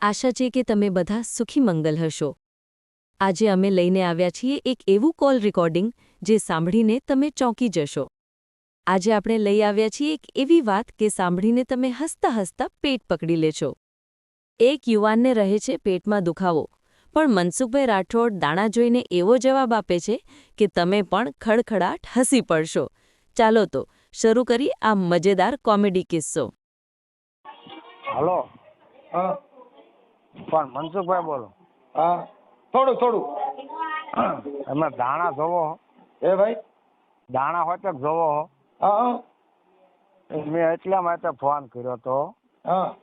આશા છે કે તમે બધા સુખી મંગલ હશો. આજે અમે લઈને આવ્યા છીએ એક એવું કોલ રેકોર્ડિંગ જે સાંભળીને તમે ચોંકી જશો. આજે આપણે લઈ આવ્યા છીએ એક એવી વાત કે સાંભળીને તમે હસતા હસતા પેટ પકડી લેશો. એક યુવાનને રહે છે પેટમાં દુખાવો પણ મનસુખભાઈ રાઠોડ દાણા જોઈને એવો જવાબ આપે છે કે તમે પણ ખડખડાટ હસી પડશો. ચાલો તો શરૂ કરી આ મજેદાર કોમેડી કિસ્સો. હલો. હા. પણ મનસુખભાઈ બોલો. હા થોડુંક થોડું. તમે દાણા જોવો હો? એ ભાઈ? દાણા હોય તો જોવો હો? મેં એટલા માટે ફોન કર્યો તો. હા.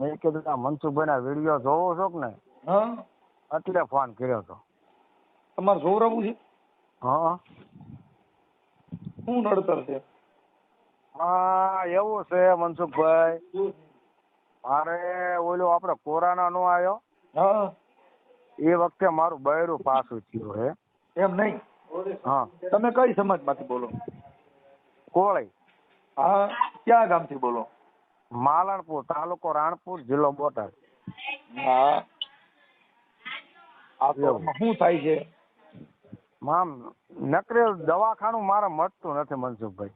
મેં કીધું આ મનસુખભાઈના વીડિયો જોવો છો ને હા. એટલે ફોન કર્યો તો. તમારે જોવરાવું છે? હા. શું નડતર છે? હા એવું છે મનસુખભાઈ. મારે ઓલો આપણે કોરોના નો આવ્યો. હા. એ વખતે મારું બૈરું પાછું થયું હે. એમ નહીં? હા. તમે કઈ સમાજમાંથી બોલો? કોળી. હા. ક્યાં ગામથી બોલો? માલણપુર તાલુકો રાણપુર જિલ્લો બોટાદ. હા. આ તો શું થાય છે? મામ નકરે દવાખાનું મારે મળતું નથી મનસુખભાઈ.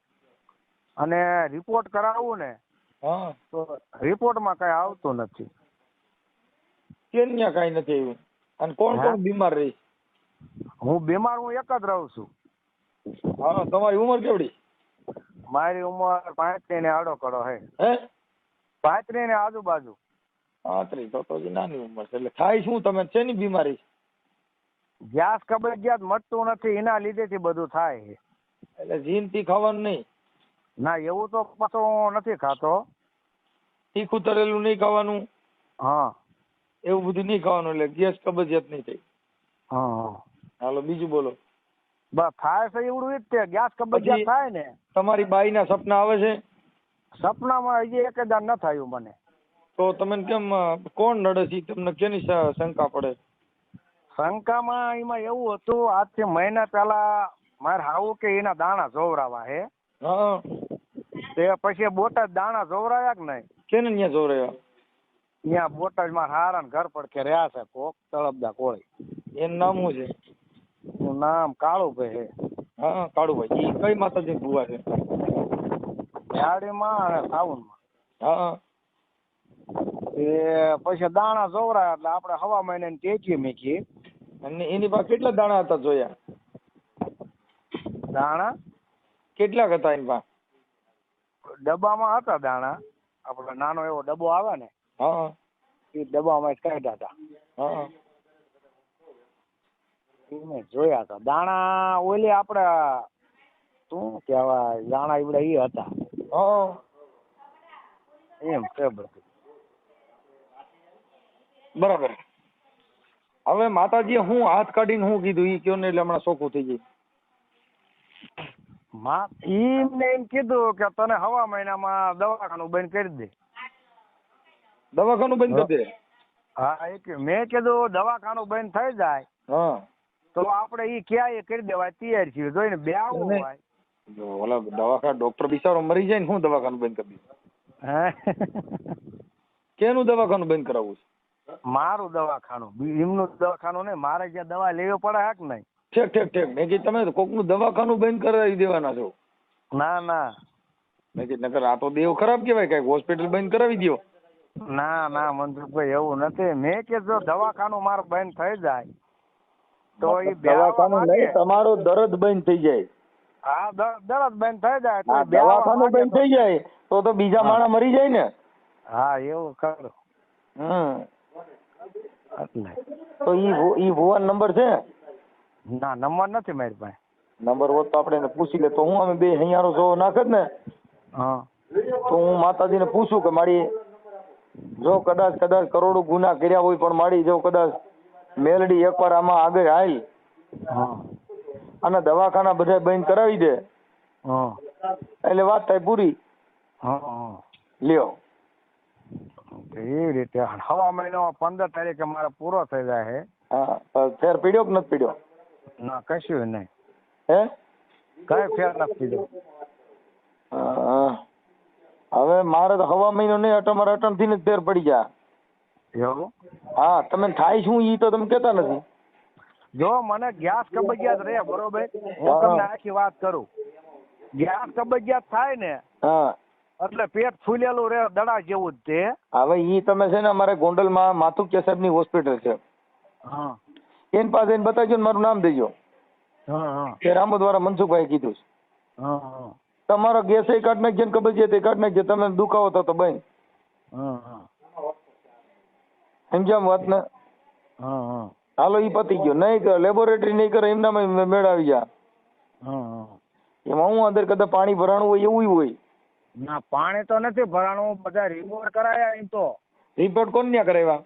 અને રિપોર્ટ કરાવવું ને તો રિપોર્ટમાં કઈ આવતું નથી. કેમ ત્યાં કઈ નથી આવ્યું? અને કોણ કોણ બીમાર રહી? હું બીમાર હું એક જ રહું છું. હા તમારી ઉંમર કેવડી? મારી ઉંમર પાંત્રી ને આડો કરો હે. હે? પાંત્રીસ ને આજુબાજુ. પાંત્રીસ તો નાની ઉંમર છે. એટલે થાય શું? તમે શેની બીમારી? ગેસ કબજિયાત મટતું નથી એના લીધેથી બધું થાય એટલે જીનથી ખાવાનું નહીં? ના એવું તો પાછો નથી ખાતો. તીખું તરેલું નહીં ખાવાનું? હા. એવું બધું નહીં ખાવાનું એટલે ગેસ કબજિયાત નહીં થાય હા હા. હાલો બીજું બોલો. બસ થાય છે એવડું જ તે ગેસ કબજિયાત થાય ને. તમારી બાઈના સપના આવે છે? સપનામાં હજી એક હજાર ન થયું મને. તો તમે કેમ કોણ નડે છે? તમને કેની શંકા પડે? શંકામાં એમાં એવું હતું આજથી મહિના પહેલા મારે હાવું કે એના દાણા જોવરાવા હે હા. તે પછી બોટાદ દાણા જોવરાયા કે નહીં? કેને ન્યા જોવરાયા? ન્યા બોટાદમાં હારા ને ઘર પડખે રહ્યા છે કોક તળપદા કોળી. એનું નામ શું છે? એનું નામ કાળુભાઈ હે હા કાળુભાઈ. ઈ કઈ માતાજી ભુવા છે? યાડીમાં અને સાવનમાં હા. એ પછી દાણા જોવરાયા એટલે આપણે હવા મહિને ટેચી મૂકી અને એની પાસે કેટલા દાણા હતા જોયા? દાણા? કેટલાક હતા એની પાસે? ડબ્બામાં હતા દાણા. આપણે નાનો એવો ડબ્બો આવે ને હા. એ ડબ્બામાં કાઢ્યા હતા. હા. એ મેં જોયા હતા. દાણા ઓલી આપણે શું કહેવાય દાણા ઈવડે ઈ હતા. હા. એમ છે બધું. બરાબર. હવે માતાજીએ હું હાથ કાઢીને હું કીધું? ઈ કયો ને એટલે હમણાં સોખું થઈ જાય માં એમને એમ કીધું કે તને હવા મહિનામાં દવાખાનું બંધ કરી દે. દવાખાનું બંધ કરી દે? હા એક મેં કીધું દવાખાનું બંધ થઈ જાય હા. તો આપણે ઈ ક્યાં એ કરી દેવાય તૈયાર છીએ. જોઈને બે આવું હોય. જો ઓલા દવાખાના ડોક્ટર બિચારો મરી જાય ને હું દવાખાનું બંધ કરી દઉં? કેનું દવાખાનું બંધ કરાવવું છે? મારું દવાખાનું. એમનું દવાખાનું નહીં. મારે જ્યાં દવા લેવી પડે હાક નહીં? ઠેક ઠેક ઠેક. મેં કીધું તમે કોકનું દવાખાનું બંધ કરાવી દેવાના છો. ના ના. મેં કીધું નકર આ તો દેવ ખરાબ કહેવાય. કંઈક હોસ્પિટલ બંધ કરાવી દો ના ના મનસુખભાઈ એવું નથી. મેં કીધું દવાખાનું મારું બંધ થઈ જાય તો એ દવાખાનું નહીં તમારો દર્દ બંધ થઈ જાય. હા દર્દ બંધ થઈ જાય તો દવાખાનું બંધ થઈ જાય તો તો બીજા. માણસ મરી જાય ને. હા એવું કરો. હમ. તો ઈ ઈ ભુવન નંબર છે? ના નંબર નથી મારી પાસે. નંબર હોત તો આપણે એને પૂછી લે. તો હું અમે બે અહીંયાનો જો નાખત ને હા. તો હું માતાજીને પૂછું કે મારી જો કદાચ કદાચ કરોડો ગુના કર્યા હોય પણ મારી જો કદાચ મેલડી એકવાર આમાં આગળ આવી હા. અને દવાખાના બધા બંધ કરાવી દે. હા. એટલે વાત થાય પૂરી. લ્યો. એવી રીતે હવા મહિનો પંદર તારીખે મારે પૂરો થઈ જાય છે ફેર પીડ્યો કે નથી પીડ્યો? ના કશું નહીં. હે? કઈ ફેર નથી દો હવે મારે તો હવા મહિનો નહીં અટમ મારે અટમથી જ ફેર પડી જા. એવું? હા તમે થાય શું ઈ તો તમે કહેતા નથી. જો મને ગેસ કબજિયાત રહે બરોબર? હું તમને આખી વાત કરું. ગેસ કબજિયાત થાય ને હા. એટલે પેટ ફૂલેલું રહે દડા જેવું જ તે. હવે ઈ તમે છે ને અમારે ગોંડલમાં માથુકિયા સાહેબની હોસ્પિટલ છે. હા. એની પાસે જઈને બતાવજો ને મારું નામ દેજો. હા હા. દ્વારા મનસુખભાઈ કીધું છે. હા હા. તમારો ગેસ એ કાઢ નાખજો ને કબજિયાત એ કાઢ નાખજો તમે દુખાવો થતો ભાઈ સમજામ વાત ને હા હા. હાલો ઈ પતી ગયો. નહીં કરે લેબોરેટરી નહીં કરે એમનામાં મેળાવી જા. હા હા. એમાં હું અંદર કદાચ પાણી ભરાણું હોય એવું હોય. ના પાણી તો નથી ભરાણું બધા રિપોર્ટ કરાયા એમ તો. રિપોર્ટ કોણ ન્યા કરાવ્યા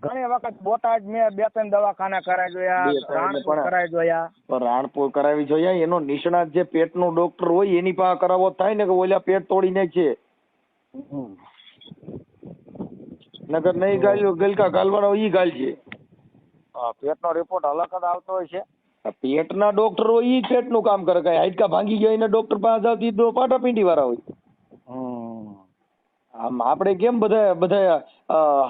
ઘણી વખત બોટાદ મેં બે ત્રણ દવાખાના કરાવી જોયા રાણપુર કરાવી જોયા. પણ રાણપુર કરાવી જોઈએ એનો નિષ્ણાત જે પેટનો ડોક્ટર હોય એની પાસે કરાવો થાય ને કે ઓલા પેટ તોડી છે નગર નહીં ગાલ્યો ગલકા ગાલવાનો ઈ ગાલ છે પેટનો રિપોર્ટ અલગ જ આવતો હોય છે. પેટના ડોક્ટર હોય ઈ પેટનું કામ કરે કઈ હાડકા ભાંગી ગયા એને ડોક્ટર પાસે જાવ તો પાટાપીંડી વાળા હોય. હમ. આમ આપણે કેમ બધા બધા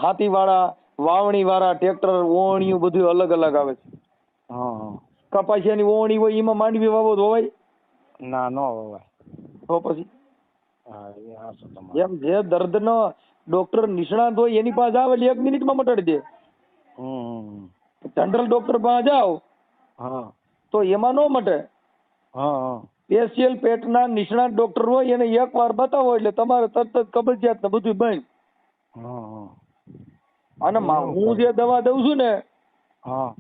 હાથી વાળા વાવણી વાળા ટ્રેક્ટર ઓવણીયું બધું અલગ અલગ આવે છે. હા કપાસિયાની ઓવણી હોય એમાં માંડવી વાવો હોય ના નો વવાય તો પછી? એમ જે દર્દનો ડોક્ટર નિષ્ણાંત હોય એની પાસે આવે એટલે એક મિનિટમાં મટાડી દે. જનરલ ડોક્ટર પાસે જાઓ હા. તો એમાં ન મટે. હા હા. સ્પેશિયલ પેટના નિષ્ણાત ડોક્ટર હોય એને એક વાર બતાવો એટલે તમારે તરત જ કબજિયાત ને બધું બંધ હા. અને હું જે દવા દઉં છું ને હા.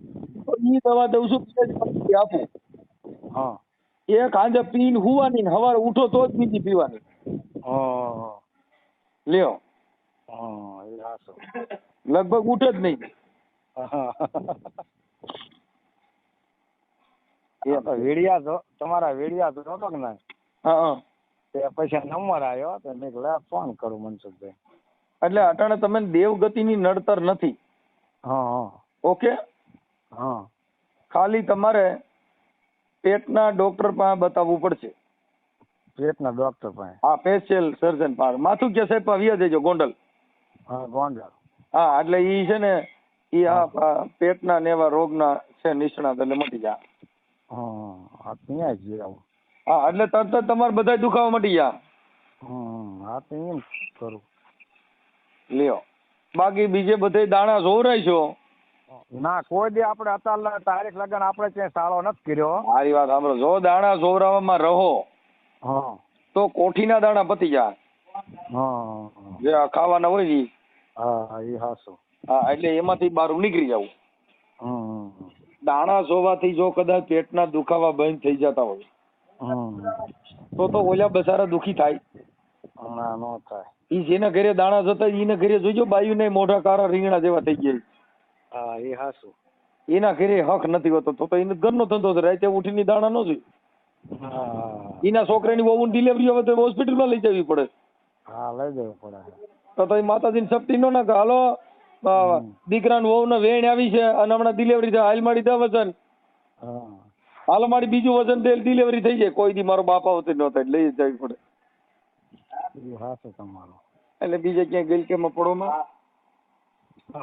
તો ઈ દવા દઉં છું આપું. હા. એક કાંજે પીને હુવાની ને સવારે ઉઠો તો જ બીજી પીવાની. હા લ્યો. હા એ લગભગ ઉઠે જ નહીં. એ તો વેડિયા તો તમારા વીડિયા જોતો કે ના હા તે પછી નંબર આવ્યો તો મેં ફોન કરું મનસુખભાઈ. એટલે અટાણે તમે દેવગતિની નડતર નથી. હા ઓકે? હા. ખાલી તમારે પેટના ડોક્ટર પાસે બતાવવું પડશે. પેટના ડોક્ટર પાસે? હા સ્પેશિયલ સર્જન પાસે. માથું કે સાહેબ વ્યા જજો ગોંડલ. હા ગોંડલ. હા એટલે ઈ છે ને ઈ આ પેટના ને એવા રોગના છે નિષ્ણાત એટલે મટી જા. હા ત્યાં જ આવું. હા એટલે તરત જ તમારે બધા દુખાવા મટી જા. હા હા તો એમ કરું. લ્યો. બાકી બીજે બધે દાણા જોવરાય છો. ના કોઈ દી આપણે અત્યાર તારીખ લગન આપણે ક્યાંય સાળો નથી કર્યો. મારી વાત સાંભળો. જો દાણા જોવરાવામાં રહો હા. તો કોઠીના દાણા પતી જાય. હા જે આ ખાવાના હોય ને હા એ હાસો. હા એટલે એમાંથી બહાર નીકળી જવું. દાણા જોવાથી જો કદાચ પેટના દુખાવા બંધ થઈ જતા હોય. તો તો ઓલા બસારા દુખી થાય. ના નો થાય. ઈ જેના ઘરે દાણા જતા એના ઘરે જોજો બાયુ ને મોઢા કારા રીંગણા જેવા થઈ ગયા હા એ હાસુ એના ઘરે હક નથી હોતો તો તો એને ઘરનો ધંધો છે રાતે ઉઠીને દાણા નો જોઈ હા. એના છોકરાની વહુ ડિલિવરી હવે તો હોસ્પિટલમાં લઈ જવી પડે. હા લઈ જવું પડે. તો તો માતાજીની શક્તિ નો ના હાલો અ, વહુ ને વેણ આવી છે અને હમણાં ડિલિવરી થાય. હાલ મારી દે વજન. હા. હાલ મારી બીજું વજન ડિલિવરી થઈ જાય. કોઈ દી મારો બાપ આવતી ન થાય લઈ જવી પડે. એ હાસું તમારો. એટલે બીજે ક્યાંય ગલકેમાં પડોમાં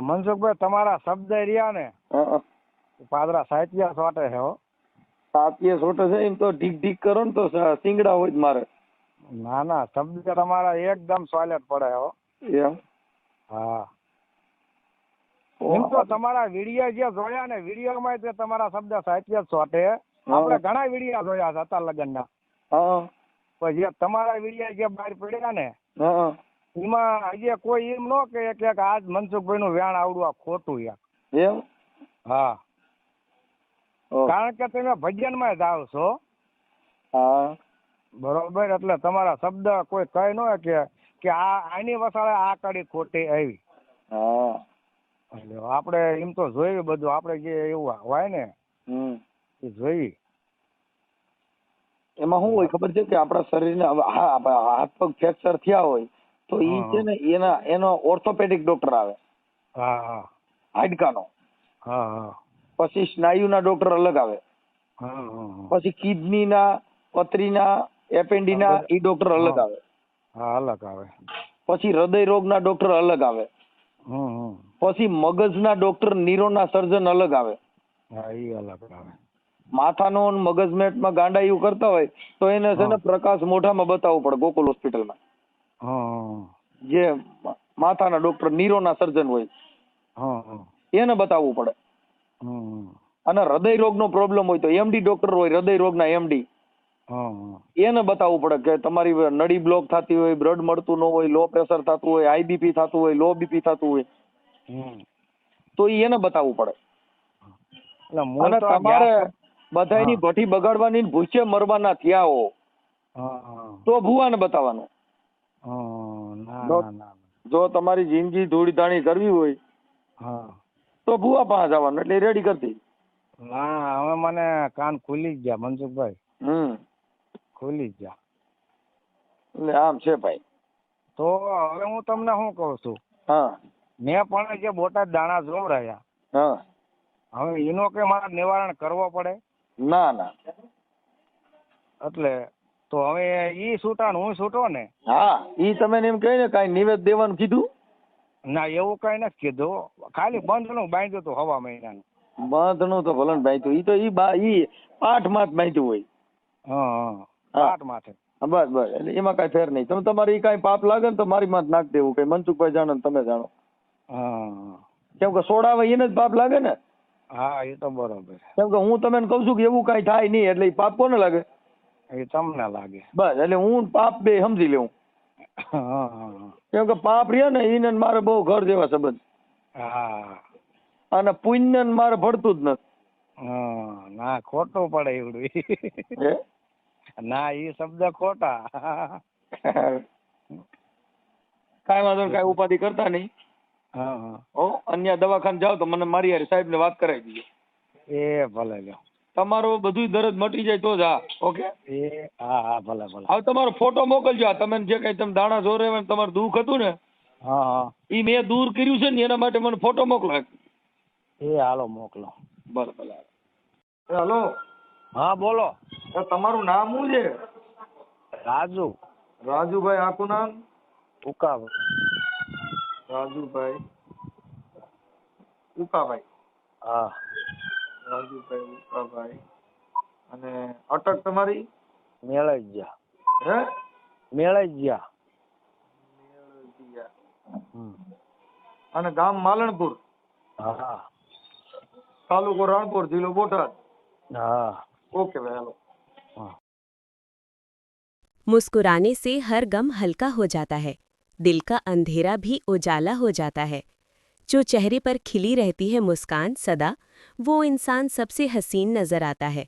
મનસુખભાઈ તમારા શબ્દ રહ્યા ને. પાદરા સાહિત્ય સોટે છે હો. સોટે છે એમ તો ઢીક ઢીક કરો ને તો સિંગડા હોય જ મારે. ના ના શબ્દ તમારા એકદમ સોલેટ પડે હો. એમ? હા. એમ તો તમારા વિડિયા જે જોયા ને વિડીયોમાં તમારા શબ્દ સાહિત્ય સોટે. આપણે ઘણા વિડિયા જોયા લગ્નના લગનના. હા. પણ જે તમારા વિડિયા જે બહાર પડ્યા ને એમાં આજે કોઈ એમ ન કહે કે આજ મનસુખભાઈ નું વ્યાણ આવડું આ ખોટું યાર. એમ? હા. કારણ કે તમે ભજનમાં માં છો હા. બરોબર? એટલે તમારા શબ્દ કોઈ કહે ન કે કે આ આની વસાળે આ કડી ખોટી આવી. હા. આપણે એમ તો જોયું બધું. આપણે જે એવું હોય ને એ જોઈ એમાં શું હોય ખબર છે કે આપણા શરીરને હાથ પગ ફ્રેક્ચર થયા હોય તો ઈ છે ને એના એનો ઓર્થોપેડિક ડોક્ટર આવે. હાડકાનો. પછી સ્નાયુના ડોક્ટર અલગ આવે. પછી કિડનીના પથરીના એપેન્ડિના ઈ ડોક્ટર અલગ આવે. હા અલગ આવે. પછી હૃદય રોગના ડોક્ટર અલગ આવે. પછી મગજના ડોક્ટર નીરોના સર્જન અલગ આવે. હા એ અલગ આવે. માથાનો મગજમેટમાં ગાંડાયું કરતા હોય તો એને છે ને. પ્રકાશ મોઢામાં બતાવવું પડે ગોકુલ હોસ્પિટલમાં. જે માથાના ડોક્ટર નીરોના સર્જન હોય એને બતાવવું પડે. અને હૃદય રોગનો પ્રોબ્લેમ હોય તો એમડી ડોક્ટર હોય હૃદય રોગના એમડી એને બતાવવું પડે કે તમારી નળી બ્લોક થતી હોય બ્લડ મળતું ન હોય લો પ્રેશર થતું હોય આઈબીપી થતું હોય લો બીપી થતું હોય. તો એને બતાવવું પડે. અને તમારે બધાયની હા. બગાડવાની ભૂસે મરવાના થયા હો. તો ભુવાને બતાવવાનું. જો તમારી જિંદગી ધૂળધાણી કરવી હોય હા. તો ભુવા પાસે જવાનું એટલે રેડી કરતી. ના હવે મને કાન ખુલી જ ગયા મનસુખભાઈ. હમ. ખુલી જ ગયા. એટલે આમ છે ભાઈ. તો હવે હું તમને શું કહું છું? હા. મેં પણ જે બોટાદ દાણા જોવરાયા હા. હવે એનો કે મારે નિવારણ કરવો પડે? ના ના. એટલે તો હવે ઈ છૂટા હું છૂટો ને? હા ઈ તમે એમ કહે ને કાંઈ નિવેદ દેવાનું કીધું? ના એવું કઈ નથી કીધું. ખાલી બંધનું બાંધ્યું હતું હવા મહિનાનું. બાંધનું તો ભલન બાંધ્યું. ઈ તો ઈ બા ઈ પાઠ માથ બાંધ્યું હોય. હા હા. માથે બસ બસ. એટલે એમાં કાંઈ ફેર નહીં. તમે તમારે ઈ કઈ પાપ લાગે ને તો મારી માં નાખ દેવું. કઈ મનસુખભાઈ જાણો ને તમે જાણો. હા. કેમ કે સોડાવે એને જ પાપ લાગે ને? હા એ તો બરોબર. કેમ કે હું તમને કહું છું કે એવું કાંઈ થાય નહીં એટલે એ પાપ કોને લાગે? એ તમને લાગે. બસ એટલે હું પાપ બે સમજી લઉં. કેમ કે પાપ રહ્યા ને એને મારે બહુ ઘર જેવા સંબંધ. હા. અને પુણ્ય ને મારે ભળતું જ નથી. ના ખોટું પડે એવડું. ના એ શબ્દ ખોટા. કાંઈ વાંધો કાંઈ ઉપાધિ કરતા નહીં. હા હા. હો અન્ય દવાખાને જાઓ તો મને મારી હારે સાહેબને વાત કરાવી દીજો એ ભલે લ્યો. તમારું બધું દર્દ મટી જાય તો જ હા ઓકે? એ હા હા ભલે ભલે. હવે તમારો ફોટો મોકલજો આ તમે જે કઈ તમે દાણા જોરે હોય તમારું દુઃખ હતું ને હા હા. એ મેં દૂર કર્યું છે ને એના માટે મને ફોટો મોકલો એ હાલો મોકલો. ભલે ભલે હાલો. હા બોલો. તમારું નામ શું છે? રાજુ. રાજુભાઈ આખું નામ? ઉકાવ રાજુભાઈ ઉકાભાઈ હા રાજુભાઈ ઉકાભાઈ અને અટક તમારી મેળાઈ જ ગયા હે મેળાઈ જ ગયા હમ. અને ગામ માલણપુર હા તાલુકો રાણપુર જિલ્લો બોટાદ હા ઓકે ભાઈ હાલો હા मुस्कुराने से हर गम हल्का हो जाता है दिल का अंधेरा भी उजाला हो जाता है जो चेहरे पर खिली रहती है मुस्कान सदा वो इंसान सबसे हसीन नजर आता है